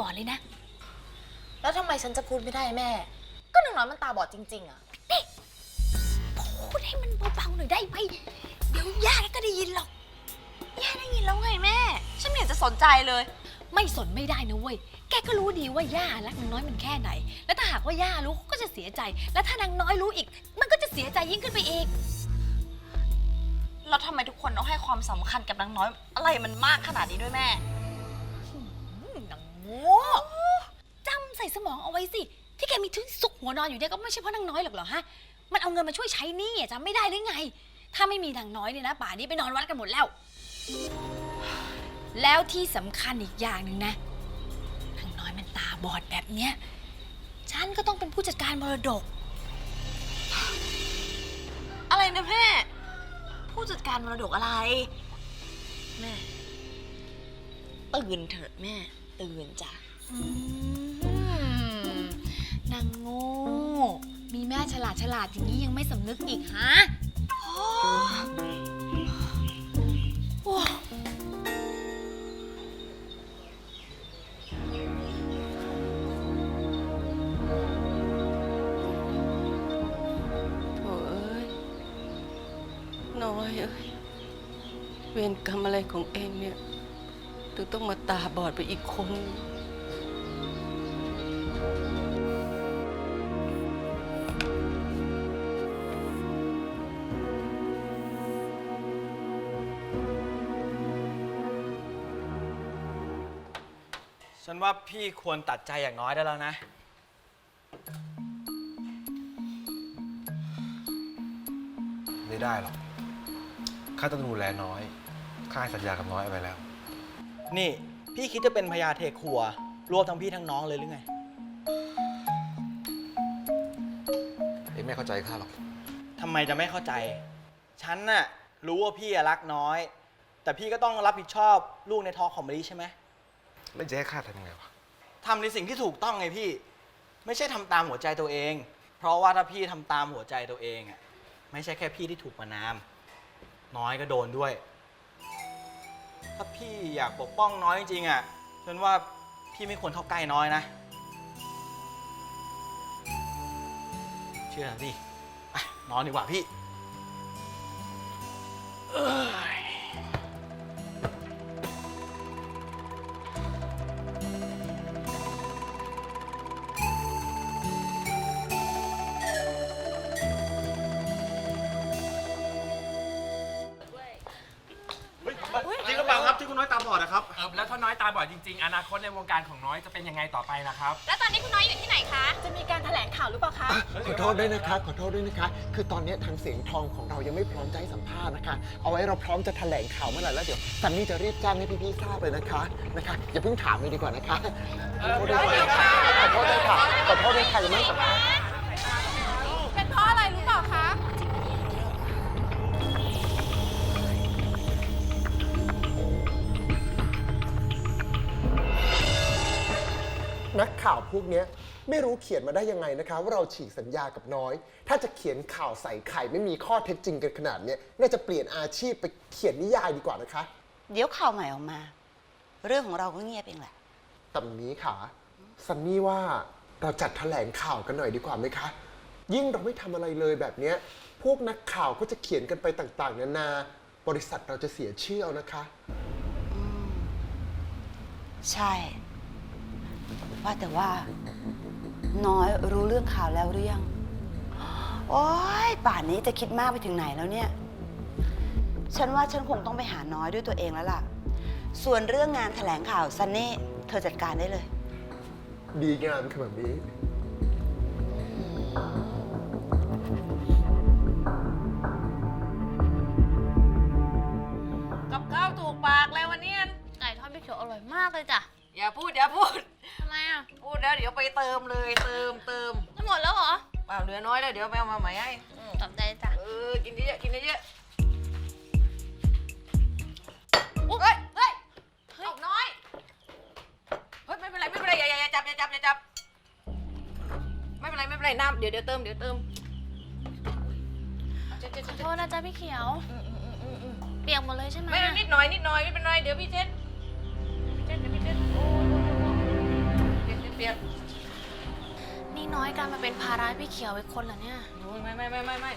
บอดเลยนะ แล้วทำไมฉันจะพูดไม่ได้แม่ ก็นางน้อยมันตาบอดจริง ๆอะพูดให้มันเบาๆหน่อยได้ไหมเดี๋ยวย่าก็ได้ยินหรอกย่าได้ยินแล้วไงแม่ ฉันไม่เห็นจะสนใจเลย ไม่สนไม่ได้นะเว้ย แกก็รู้ดีว่าย่ารักนางน้อยมันแค่ไหน แล้วถ้าหากว่าย่ารู้ก็จะเสียใจ แล้วถ้านางน้อยรู้อีก มันก็จะเสียใจยิ่งขึ้นไปอีก แล้วทำไมทุกคนต้องให้ความสำคัญกับนางน้อยอะไรมันมากขนาดนี้ด้วยแม่อืมนางโง่ จำใส่สมองเอาไว้สิ ที่แกมีทุนสุกหัวนอนอยู่เนี่ยก็ไม่ใช่เพราะนางน้อยหรอกเหรอฮะ มันเอาเงินมาช่วยใช้หนี้อะจำไม่ได้หรือไง ถ้าไม่มีนางน้อยเนี่ยนะป่านนี้ไปนอนวัดกันหมดแล้ว แล้วที่สำคัญอีกอย่างหนึ่งนะนางน้อยมันตาบอดแบบเนี้ย ฉันก็ต้องเป็นผู้จัดการมรดก อะไรนะแม่ ผู้จัดการมรดกอะไร แม่ ตื่นเถอะแม่ ตื่นจ้ะอืมนางโง่ มีแม่ฉลาดฉลาดอย่างนี้ยังไม่สำนึกอีกฮะโอ้โถ่เอ้ยน้อยเอ้ยเวรกรรมอะไรของเองเนี่ย ถึงต้องมาตาบอดไปอีกคน ฉันว่าพี่ควรตัดใจอย่างน้อยได้แล้วนะ ไม่ได้หรอกข้าต้องดูแลน้อย ข้าให้สัญญากับน้อยเอาไว้แล้ว นี่ พี่คิดจะเป็นพญาเทครัว รวบทั้งพี่ทั้งน้องเลยหรือไง เองไม่เข้าใจข้าหรอก ทำไมจะไม่เข้าใจ ฉันน่ะรู้ว่าพี่อะรักน้อย แต่พี่ก็ต้องรับผิดชอบลูกในท้องของมะลิใช่ไหมแล้วจะให้ข้าทำยังไงวะ ทำในสิ่งที่ถูกต้องไงพี่ ไม่ใช่ทำตามหัวใจตัวเอง เพราะว่าถ้าพี่ทำตามหัวใจตัวเองอะไม่ใช่แค่พี่ที่ถูกประนาม น้อยก็โดนด้วย ถ้าพี่อยากปกป้องน้อยจริงๆอะฉันว่าพี่ไม่ควรเข้าใกล้น้อยนะ เชื่อสิไปนอนดีกว่าพี่ แล้วถ้าน้อยตาบอดจริง ๆ อนาคตในวงการของน้อยจะเป็นยังไงต่อไปนะครับ แล้วตอนนี้คุณน้อยอยู่ที่ไหนคะ จะมีการแถลงข่าวหรือเปล่าคะ ขอโทษด้วยนะคะขอโทษด้วยนะคะ คือตอนนี้ทางเสียงทองของเรายังไม่พร้อมจะให้สัมภาษณ์นะคะ เอาไว้เราพร้อมจะแถลงข่าวเมื่อไหร่แล้วเดี๋ยวซันนี่จะรีบแจ้งให้พี่ๆทราบเลยนะคะนะคะอย่าเพิ่งถามเลยดีกว่านะคะขอโทษด้วยค่ะขอโทษด้วยค่ะขอโทษด้วยค่ะยังไม่สัมภาษณ์ นักข่าวพวกเนี้ยไม่รู้เขียนมาได้ยังไงนะคะ ว่าเราฉีกสัญญากับน้อย ถ้าจะเขียนข่าวใส่ไข่ไม่มีข้อเท็จจริงกันขนาดเนี้ยน่าจะเปลี่ยนอาชีพไปเขียนนิยายดีกว่านะคะ เดี๋ยวข่าวใหม่ออกมา เรื่องของเราก็เงียบเองแหละแต่นี้ค่ะซันนี่ว่าเราจัดแถลงข่าวกันหน่อยดีกว่าไหมคะ ยิ่งเราไม่ทำอะไรเลยแบบเนี้ยพวกนักข่าวก็จะเขียนกันไปต่างๆ นานา บริษัทเราจะเสียชื่อเอานะคะ ใช่ ว่าแต่ว่า น้อยรู้เรื่องข่าวแล้วหรือยัง โอ๊ย ป่านนี้จะคิดมากไปถึงไหนแล้วเนี่ย ฉันว่าฉันคงต้องไปหาน้อยด้วยตัวเองแล้วล่ะ ส่วนเรื่องงานแถลงข่าวซันนี่เธอจัดการได้เลย ดีงามค่ะแบบนี้ กับข้าวถูกปากแล้ววันนี้ไก่ทอดพี่เขียวอร่อยมากเลยจ้ะ อย่าพูดอย่าพูด ทำไมอะพูดแล้วเดี๋ยวไปเติมเลยเติมเติมจะหมดแล้วเหรอเปล่าเหลือน้อยแล้วเดี๋ยวไปเอามาใหม่ให้อืมตอบใจจ้ะเออกินเยอะๆกินเยอะๆเฮ้ยเฮ้ยเอาน้อยเฮ้ยไม่เป็นไรไม่เป็นไรอย่าอย่าอย่าจับอย่าจับอย่าจับไม่เป็นไรไม่เป็นไรน้ำเดี๋ยวเดี๋ยวเติมเดี๋ยวเติมเจ๊เจ๊ขอเจ๊โทษนะจ๊ะพี่เขียว อืมอืมอืมอืมเปียกหมดเลยใช่ไหมไม่นิดหน่อยนิดหน่อยไม่เป็นไรเดี๋ยวพี่เช็ด เปียกนี่น้อยกลายมาเป็นภาระให้พี่เขียวอีกคนเหรอเนี่ยโอ้ยไม่ไม่ไม่ไม่ไม่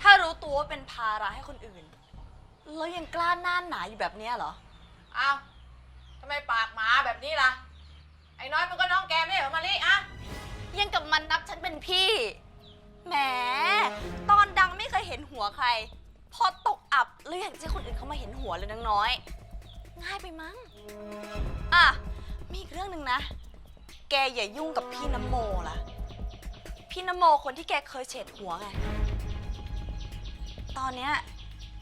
ถ้ารู้ตัวว่าเป็นภาระให้คนอื่น แล้วยังกล้าหน้าหนาอยู่แบบเนี้ยเหรอ อ้าวทำไมปากหมาแบบนี้ล่ะ ไอ้น้อยมันก็น้องแกไม่ใช่เหรอมาลิอะยังกับมันนับฉันเป็นพี่ แหม ตอนดังไม่เคยเห็นหัวใคร พอตกอับเลยอยากจะให้คนอื่นเขามาเห็นหัวเลยนางน้อย ง่ายไปมั้ง อะ มีอีกเรื่องหนึ่งนะ แกอย่ายุ่งกับพี่นโมล่ะ พี่นโมคนที่แกเคยเฉดหัวไง ตอนเนี้ย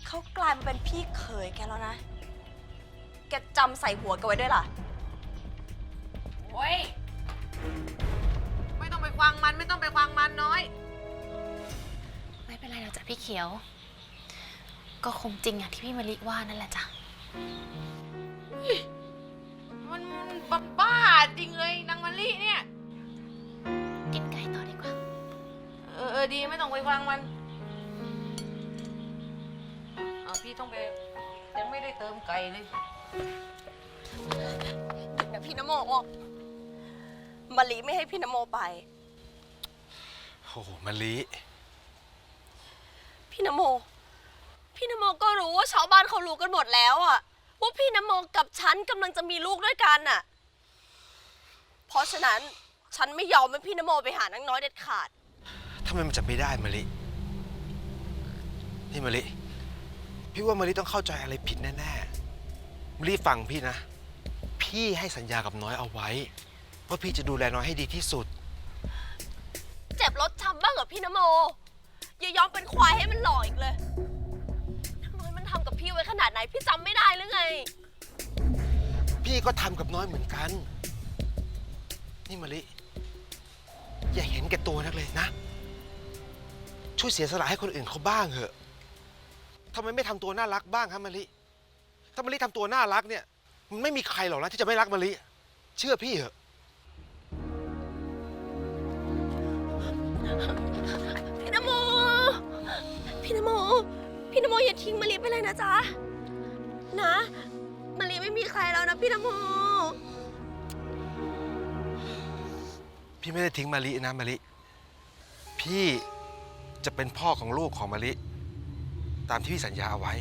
เขากลายมาเป็นพี่เขยแกแล้วนะ แกจำใส่หัวแกันไว้ด้วยล่ะ โอ้ย ไม่ต้องไปควังมันไม่ต้องไปควังมันน้อย ไม่เป็นไรหรอกจ้ะพี่เขียว ก็คงจริงอย่างที่พี่มะลิว่านั่นแหละจ้ะ มันมันบ้าจริงเลยนางมาลิเนี่ย กินไก่ต่อดีกว่า เออเออดีไม่ต้องไปควังมันอ่าพี่ต้องไป ยังไม่ได้เติมไก่เลย เดี๋ยวพี่นโมมาลีไม่ให้พี่นโมไป โอ้โหมะลิพี่นโม พี่นโมก็รู้ว่าชาวบ้านเขารู้กันหมดแล้วอะ ว่าพี่นโมกับฉันกำลังจะมีลูกด้วยกันอะเพราะฉะนั้นฉันไม่ยอมให้พี่นโมไปหานางน้อยเด็ดขาด ทำไมมันจะไม่ได้มะลิ นี่มะลิ พี่ว่ามะลิต้องเข้าใจอะไรผิดแน่ๆมะลิฟังพี่นะ พี่ให้สัญญากับน้อยเอาไว้ ว่าพี่จะดูแลน้อยให้ดีที่สุด เจ็บรถช้ำบ้างเหรอพี่นโม อย่ายอมเป็นควายให้มันหล่ออีกเลยนางน้อยมัน ทำกับพี่ไว้ขนาดไหน พี่จำไม่ได้หรือไง พี่ก็ทำกับน้อยเหมือนกัน นี่มะลิ อย่าเห็นแก่ตัวนักเลยนะ ช่วยเสียสละให้คนอื่นเขาบ้างเถอะทำไมไม่ทำตัวน่ารักบ้างครับมะลิ ถ้ามะลิทำตัวน่ารักเนี่ย มันไม่มีใครหรอกนะที่จะไม่รักมะลิ เชื่อพี่เถอะ พี่นโม พี่นโม พี่นโมอย่าทิ้งมารีไปเลยนะจ๊ะ นะมารีไม่มีใครแล้วนะพี่นโม พี่ไม่ได้ทิ้งมะลินะมะลิ พี่จะเป็นพ่อของลูกของมะลิ ตามที่พี่สัญญาเอาไว้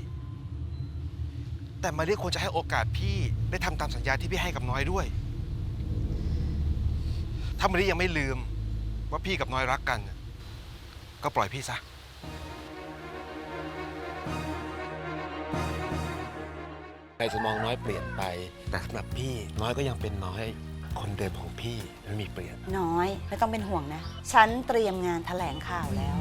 แต่มะลิควรจะให้โอกาสพี่ได้ทำตามสัญญาที่พี่ให้กับน้อยด้วย ถ้ามะลิยังไม่ลืมว่าพี่กับน้อยรักกัน ก็ปล่อยพี่ซะ ใครจะมองน้อยเปลี่ยนไป แต่สำหรับพี่น้อยก็ยังเป็นน้อย คนเดิมของพี่ไม่มีเปลี่ยน น้อย ไม่ต้องเป็นห่วงนะ ฉันเตรียมงานแถลงข่าวแล้ว